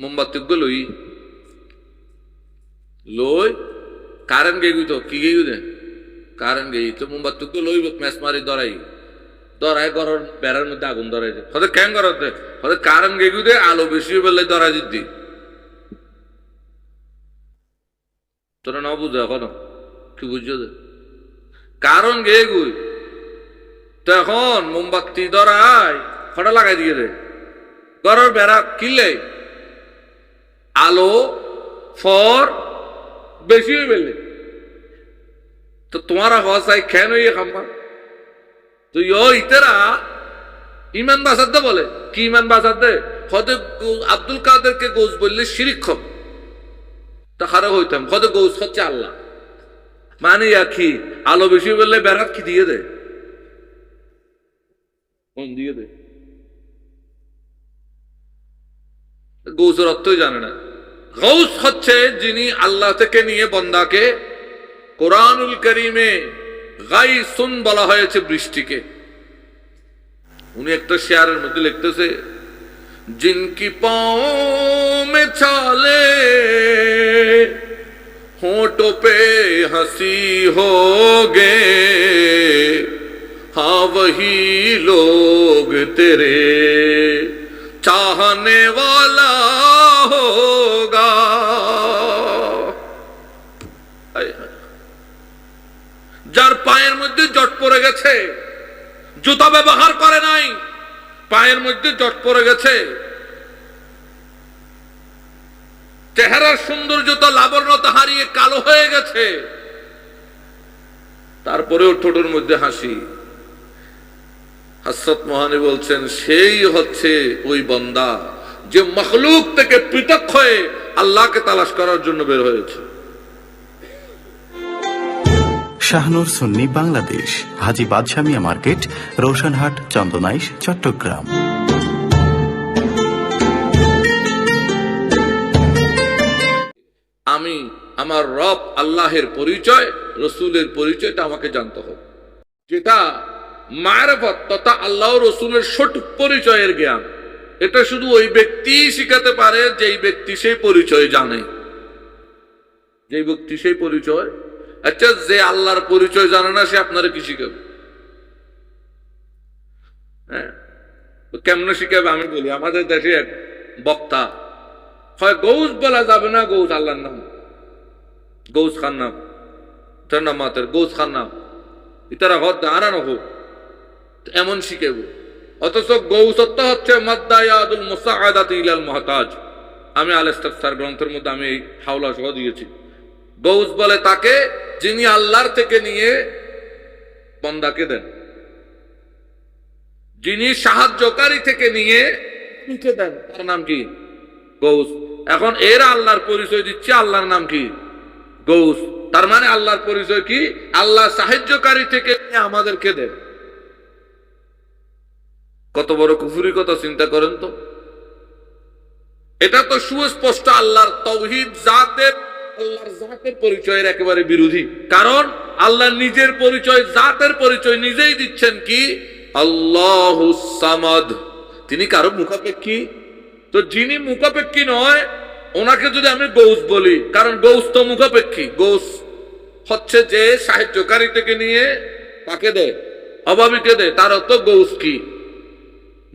মোমবাতি লই লই কারেন্ট গেগি তো কি গেগি দে? কারেন্ট গেই তো মোমবাতি লই মেস মারি দরাই দরাই ঘরের বেড়ার মধ্যে আগুন ধরাই দে। হতে কেন করতে হতে কারেন্ট গেগি দে, আলো বেশি বেলে ধরাই দিদি তোরা না বুঝে এখন, কি বুঝছ কারণ গেগুই তো এখন মোমবাতি ধরাই, ফটা লাগাই দিয়ে দে। ঘরের বেড়া কিনলে আলো, ফর, বেশি হয়ে গেলে তো তোমারা হসাই কেন ইয়ে খাম্বা তো ইতেরা ইমান বাসাদ দে বলে। কি ইমান বাসাদ দে হতে আব্দুল কাদেরকে গোস বললে শিরিক্ষক তা খারাপ হইতাম। হতে গোস হচ্ছে আল্লাহ। মানে ইয়া কি? আলো বেশি বললে বেড়াত কি দিয়ে দে? দিয়ে দে? গৌসের অর্থই জানে না। গৌস হচ্ছে যিনি আল্লাহ থেকে নিয়ে বন্দাকে কোরআনুল করিমে গাইসুন বলা হয়েছে বৃষ্টিকে। উনি একটা শেয়ারের মধ্যে লিখতেছে জিনকি পে চালে হোটো পে হাসি হোগে, হা বহি লোগ তেরে, চাহনে পায়ের মধ্যে জট পড়ে গেছে। জুতা ব্যবহার করে নাই, পায়ের মধ্যে জট পড়ে গেছে। চেহারার সৌন্দর্যতা লাবণ্যতা হারিয়ে কালো হয়ে গেছে। তারপরেও ঠোঁটের মধ্যে হাসি। হাসরত মহানি বলছেন, সেই হচ্ছে ওই বন্দা যে মখলুক থেকে পৃথক হয়ে আল্লাহকে তালাশ করার জন্য বের হয়েছে। শাহনুর সুন্নি বাংলাদেশ, হাজি বাদশামিয়া মার্কেট, রোশনহাট, চন্দনাইশ, চট্টগ্রাম। আমি আমার রব আল্লাহের পরিচয়, রসুলের পরিচয়টা আমাকে জানতে হবে। যেটা মারফত তথা আল্লাহ রসুলের সঠিক পরিচয়ের জ্ঞান। এটা শুধু ওই ব্যক্তি শিখাতে পারে, যেই ব্যক্তি সেই পরিচয় জানে। যেই ব্যক্তি সেই পরিচয় আচ্ছা যে আল্লাহর পরিচয় জানে না, সে আপনারা কি শিখাবে? হ্যাঁ? কেমনে শিখাবে? আমি বলি, আমাদের দেশে এক বক্তা। হয় গৌস বলা যাবে না, গৌস আল্লাহর নাম। গৌস খান নাম। তার মাতের, গৌস খান নাম। ইতারা হদ আরানো হোক এমন শিখেব অথচ গৌসত্ব হচ্ছে মাদ্দায়াদুল মুসাআদাত ইলাল মুহতাজ। আমি আল ইস্তাফসার গ্রন্থের মধ্যে আমি এই হাওলা সহ দিয়েছি। গৌস বলে তাকে যিনি আল্লাহর থেকে নিয়ে বন্দাকে দেন। যিনি সাহায্যকারী থেকে নিয়ে নিতে দেন? তার নাম কি? গৌস। এখন এরা আল্লাহর পরিচয় দিচ্ছে আল্লাহর নাম কি? গৌস। তার মানে আল্লাহর পরিচয় কি? আল্লাহ সাহায্যকারী থেকে নিয়ে আমাদেরকে দেন। কত বড় কুফুরি কথা চিন্তা করেন তো? এটা তো সুস্পষ্ট আল্লাহর তৌহিদ জাতের আল্লাহর জাতের পরিচয়ের একেবারে বিরোধী। কারণ আল্লাহ নিজের পরিচয়, জাতের পরিচয় নিজেই দিচ্ছেন কি? আল্লাহ সামাদ। তিনি কারও মুখাপেক্ষী? তো যিনি মুখাপেক্ষী নয়, ওনাকে যদি আমি গৌস বলি, কারণ গৌস তো মুখাপেক্ষী। গৌস হচ্ছে যে সাহায্যকারী থেকে নিয়ে তাকে দেয়? অভাবীকে দেয়। তার অর্থ গৌস কি?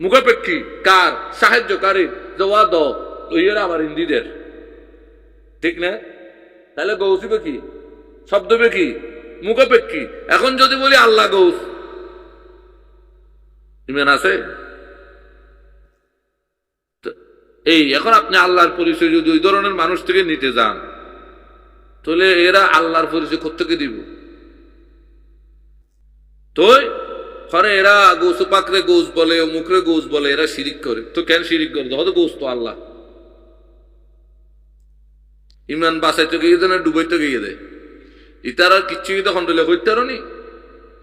মুখাপেক্ষী। কার? সাহায্যকারী। যে ওয়া দ ওইয়ের আবার হিন্দিদের। ঠিক না? তাহলে গৌসিবে কি? শব্দবে কি? মুখাপেক্ষী এখন যদি বলি আল্লাহ গৌস। ইমেন আছে? এই, এখন আপনি আল্লাহর পরিচয় যদি ওই ধরনের মানুষ থেকে নিতে যান, তাহলে এরা আল্লাহর পরিচয় কোথেকে দিব? তো খরে এরা গৌস পাকরে গোস বলে মুখরে গোস বলে, এরা শিরিক করে। তো কেন শিরিক করে? হয়তো গোস তো আল্লাহ। ইমান বাসাইতে গিয়ে দেয় না ডুবাইতে গিয়ে দেয় ইতার আর কিচ্ছু ইয়ে তখন দিলে হইতে নি?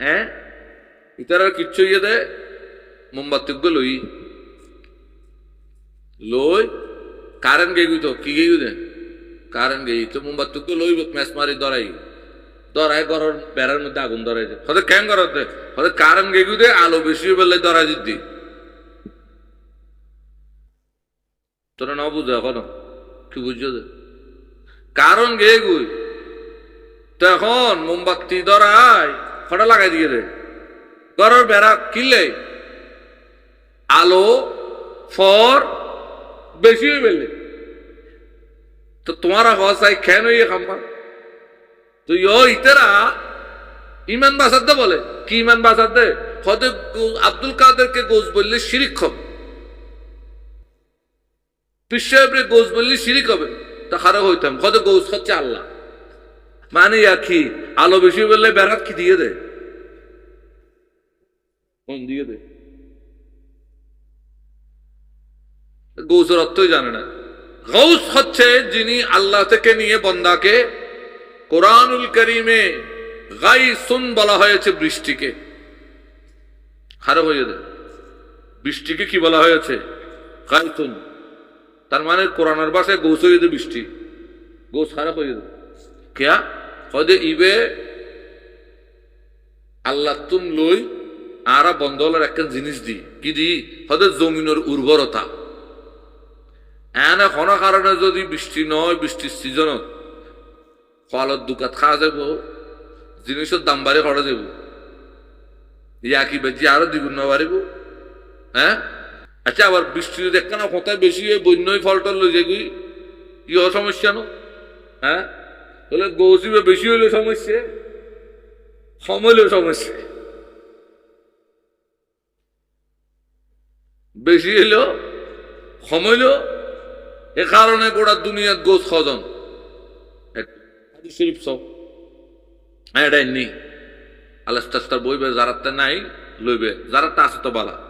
হ্যাঁ? ইতার আর কিচ্ছু ইয়ে দেয় মোমবাতি লই। লই, কারেন্ট গেগি তো, কি গেগি দে? কারেন্ট গেই তো মোমবাতি লই মেস মারি দরাই। দরাই ঘরের বেড়ার মধ্যে আগুন ধরাই যায় হতে কেন করতে হতে কারেন্ট গেগি দে, আলো বেশি বেলে ধরাই দিদি তোরা না বুঝে এখনও। কি বুঝছ? যে? কারণ গে গুই তো এখন মোমবাতি ধরাই ফটা লাগাই দিয়ে দে। ঘরের বেড়া কিনলে আলো, ফর বেশি হয়ে গেলে তো তোমারা হসাই কেন ইয়ে খাম্বা তো ইয় ইতেরা ইমান বাসাদ দে বলে। কি ইমান বাসাদ দে? হয়তো আব্দুল কাদেরকে গোজ বললে শিরিক হবে। পিসাহেবরে গোজ বললে শিরিক হবে। হইতাম। হয়তো গোজ হচ্ছে আল্লাহ মানে আলো বেশি বললে বেড়াত কি দিয়ে দিয়ে গৌসের অর্থই জানে না। গৌস হচ্ছে যিনি আল্লাহ থেকে নিয়ে বন্দাকে কোরআনুল করিমে গাইসুন বলা হয়েছে বৃষ্টিকে। খারাপ হয়ে যাবে। বৃষ্টিকে কি বলা হয়েছে? গাইসুন। তার মানে কোরআনের ভাষায় গৌস হয়ে যাবে বৃষ্টি। গৌস খারাপ হয়ে যাবে কেয়া? হয়তো ইবে আল্লাহ তুম লই আরা বন্ধ হলার একটা জিনিস দি। কি দি? হয়তো জমিনের উর্বরতা। এনে কোনো কারণে যদি বৃষ্টি নয়, বৃষ্টির সিজনত ফলত দুকাত খাওয়া যাব জিনিসের দাম বাড়ি করা যাব ইয়া কি বেজি আরও দ্বিগুণ বাড়িব। হ্যাঁ? আচ্ছা আবার বৃষ্টি যদি একখানা কোথায় বেশি হয় বন্যই ফল টল লই যাবি ইহ সমস্যা নো? হ্যাঁ? বলে গৌসিবে বেশি হইলে সমস্যা। কম হইলেও সমস্যা। বেশি হইলেও কম হইলেও এ কারণে গোটা দুনিয়ার গোস খজন শরীফ সব। হ্যাঁ এটাই নেই। আলাস্তাস্তার বইবে যারাতে নাই লইবে যারাতে আছে তো বালা।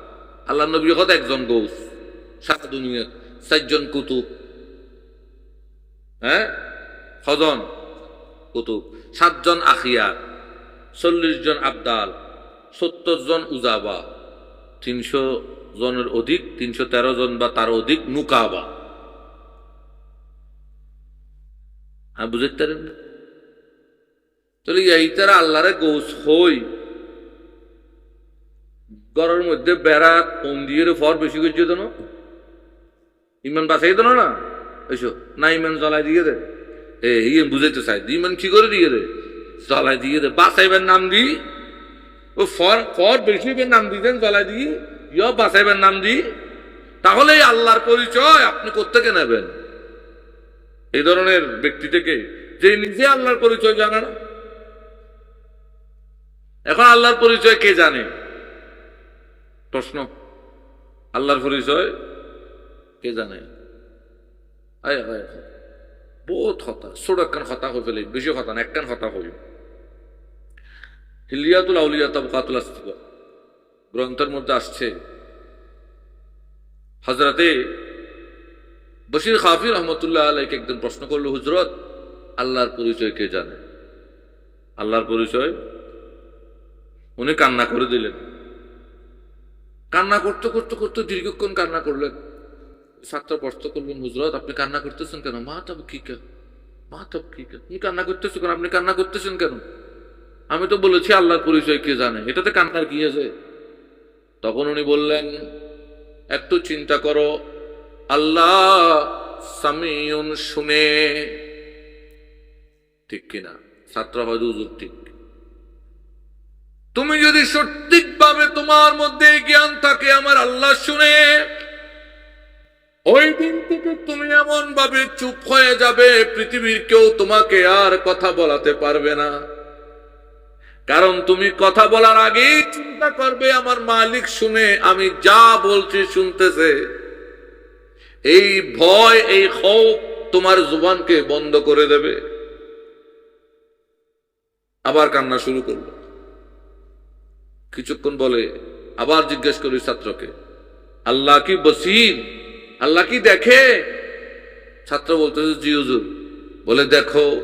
আল্লাহ নবী কত একজন গৌস, সারা দুনিয়ার চারজন কুতুব। হ্যাঁ? খজন কুতুব, সাতজন আখিয়া চল্লিশ জন আবদাল সত্তর জন উজাবা, তিনশো জনের অধিক, তিনশো তেরো জন বা তার অধিক নুকাবা। হ্যাঁ বুঝতে পারেন? তাহলে এই তারা আল্লাহরে গৌস হই। ঘরের মধ্যে বেড়া কম দিয়ে ফর বেশি করছে তো? ইমান বাঁচাই তো না? এসো, না ইমান জ্বলাই দিয়ে দে। এ ইয়ে বুঝাইতে চাই। ইমান কি করে দিয়ে দে? জ্বলাই দিয়ে দে। বাঁচাইবার নাম দি। ও, ফর ফর বেশি নাম দিতেন, জ্বলাই দি। ইয় বাঁচাইবার নাম দি। তাহলে আল্লাহর পরিচয় আপনি কোত্থেকে নেবেন? এই ধরনের ব্যক্তি থেকে যে নিজে আল্লাহর পরিচয় জানে না। এখন আল্লাহর পরিচয় কে জানে? প্রশ্ন। আল্লাহর পরিচয়? কে জানে। বহুত হতা ছোট একখান হতা হয়ে ফেলে বেশি হতা না একখান হতা হই হিলিয়াতুল আউলিয়া তবকাতুল আস্তিক গ্রন্থের মধ্যে আসছে হজরতে বশির খাফি রহমতুল্লাহ আলাইকে একদিন প্রশ্ন করল, হুজরত, আল্লাহর পরিচয় কে জানে? আল্লাহর পরিচয়? উনি কান্না করে দিলেন। কান্না করতে করতে করতে দীর্ঘক্ষণ কান্না করলেন। ছাত্র প্রশ্ন করলেন, হুজরত, আপনি কান্না করতেছেন কেন? মা তবে কি কেন? মা তবে কি কেন? তুমি কান্না করতেছো কেন? আপনি কান্না করতেছেন কেন? আমি তো বলেছি, আল্লাহর পরিচয় কে জানে? এটাতে কান্নার কি আছে? তখন উনি বললেন, একটু চিন্তা করো। আল্লাহ সামিউন শুনে। ঠিক কিনা? ছাত্র হয়তো ঠিক। তুমি যদি সঠিকভাবে তোমার মধ্যে জ্ঞান থাকে, আমার আল্লাহ শুনে, ওই দিন থেকে তুমি এমন ভাবে চুপ হয়ে যাবে, পৃথিবীর কেউ তোমাকে আর কথা বলাতে পারবে না। কারণ তুমি কথা বলার আগেই চিন্তা করবে, আমার মালিক শুনে আমি যা বলছি শুনতেছে। এই ভয়, এই ক্ষোভ তোমার জুবানকে বন্ধ করে দেবে। আবার কান্না শুরু করল। কিছুক্ষণ বলে, আবার জিজ্ঞেস করি ছাত্রকে, আল্লাহ কি বসির আল্লাহ কি দেখে? ছাত্র বলতেছে, জি হুজুর। বলে, দেখো,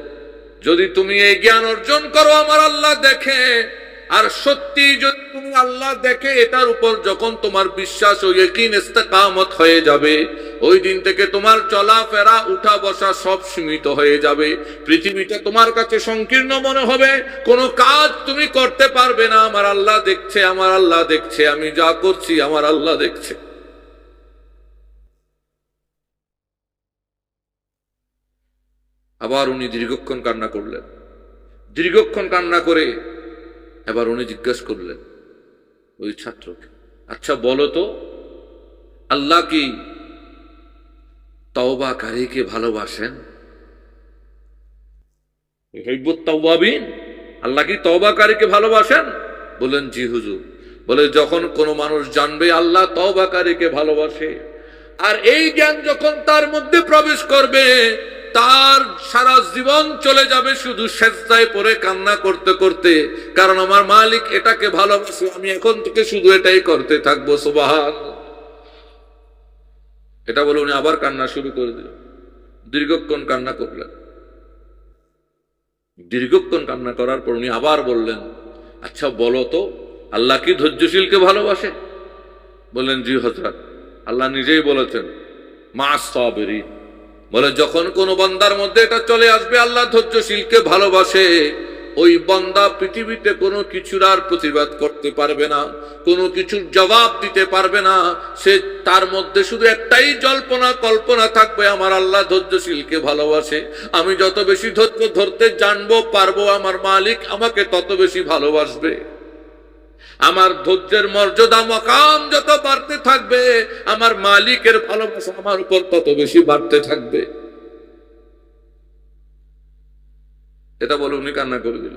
যদি তুমি এই জ্ঞান অর্জন করো, আমার আল্লাহ দেখে, আর সত্যি যদি তুমি আল্লাহ দেখে এটার উপর যখন তোমার বিশ্বাস ও ইকিন ইস্তেকামত হয়ে যাবে, ওই দিন থেকে তোমার চলাফেরা উঠা বসা সব সীমিত হয়ে যাবে। পৃথিবীটা তোমার কাছে সংকীর্ণ মনে হবে, কোনো কাজ তুমি করতে পারবে না। আমার আল্লাহ দেখছে, আমার আল্লাহ দেখছে, আমি যা করছি, আমার আল্লাহ দেখছে। আবার উনি দীর্ঘক্ষণ কান্না করলেন। দীর্ঘক্ষণ কান্না করে এবার উনি জিজ্ঞেস করলেন ওই ছাত্রকে। আচ্ছা বলো তো, আল্লাহ কি তওবাকারীকে ভালোবাসেন? আল্লাহ কি তওবাকারীকে ভালোবাসেন? বলেন, জি হুজুর। বলে, যখন কোন মানুষ জানবে আল্লাহ তওবাকারীকে ভালোবাসে, আর এই জ্ঞান যখন তার মধ্যে প্রবেশ করবে তার সারা জীবন চলে যাবে শুধু সেজদায় পরে কান্না করতে করতে। কারণ আমার মালিক এটাকে ভালোবাসে, আমি এখন থেকে শুধু এটাই করতে থাকব, সুবাহান। এটা বলে উনি আবার কান্না শুরু করে দিল। দীর্ঘক্ষণ কান্না করলেন। দীর্ঘক্ষণ কান্না করার পর উনি আবার বললেন আচ্ছা বলো তো, আল্লাহ কি ধৈর্যশীলকে ভালোবাসে? বললেন, জি হজরত আল্লাহ নিজেই বলেছেন, মা সাবেরি বলে, যখন কোন বান্দার মধ্যে এটা চলে আসবে, আল্লাহ ধৈর্যশীলকে ভালোবাসে, ওই বান্দা পৃথিবীতে কোনো কিছুর আর প্রতিবাদ করতে পারবে না, কোনো কিছুর জবাব দিতে পারবে না। সে তার মধ্যে শুধু একটাই জল্পনা, কল্পনা থাকবে, আমার আল্লাহ ধৈর্যশীলকে ভালোবাসে। আমি যত বেশি ধৈর্য ধরতে জানব, পারব, আমার মালিক আমাকে তত বেশি ভালোবাসবে। আমার ধৈর্যের মর্যাদা, মকাম যত বাড়তে থাকবে, আমার মালিকের ভালোবাসা আমার উপর তত বেশি বাড়তে থাকবে। এটা বলে উনি কান্না করে দিল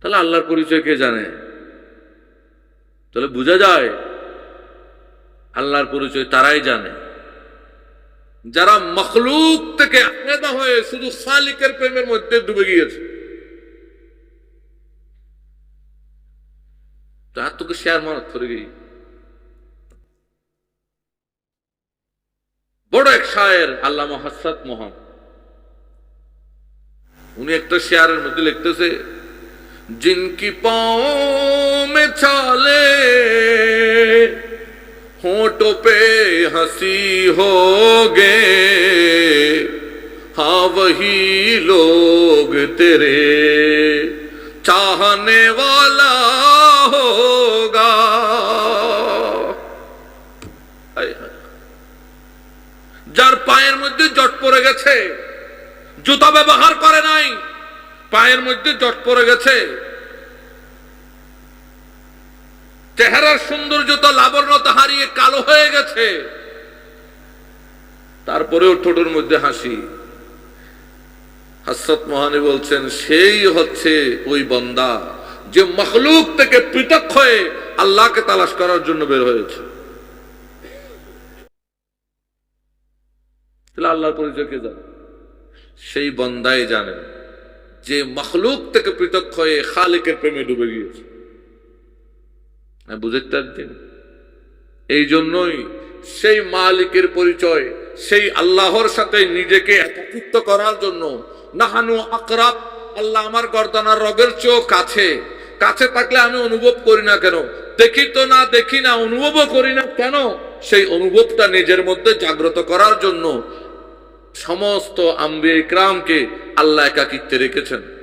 তাহলে আল্লাহর পরিচয় কে জানে? তাহলে বোঝা যায়, আল্লাহর পরিচয় তারাই জানে। যারা মখলুক থেকে আলাদা হয়ে শুধু খালিকের প্রেমের মধ্যে ডুবে গিয়েছে। তার তোকে শেয়ার মানত করে গিয়ে বড় এক শায়ের আল্লামা হাসরাত মোহাম উনি একটা শেয়ারের মধ্যে লিখতেছে जिनकी पाँव में छाले होठों पे हंसी हो गए हाँ वही लोग तेरे चाहने वाला জট পড়ে গেছে। জুতা ব্যবহার করে নাই, পায়ের মধ্যে জট পড়ে গেছে। চেহারার সৌন্দর্যতা লাবণ্যতা হারিয়ে কালো হয়ে গেছে। তারপরেও ঠোঁটের মধ্যে হাসি। হাসরত মহানি বলছেন, সেই হচ্ছে ওই বন্দা যে মখলুক থেকে পৃথক হয়ে আল্লাহকে তালাশ করার জন্য বের হয়েছে। তাহলে আল্লাহর পরিচয় কে জানে? সেই বন্দাই জানেন যে মখলুক থেকে পৃথক হয়ে খালেকের প্রেমে ডুবে গিয়েছে। হ্যাঁ, বুঝতে এই জন্যই সেই মালিকের পরিচয় সেই আল্লাহর সাথে নিজেকে একত্রিত করার জন্য নাহানু আকরাব আল্লাহ আমার গর্দানার রগের চেয়েও কাছে। কাছে থাকলে আমি অনুভব করি না কেন? দেখি তো না দেখি না অনুভবও করি না কেন? সেই অনুভবটা নিজের মধ্যে জাগ্রত করার জন্য সমস্ত আম্বে ইকরামকে আল্লাহ একাকিত্বে রেখেছেন।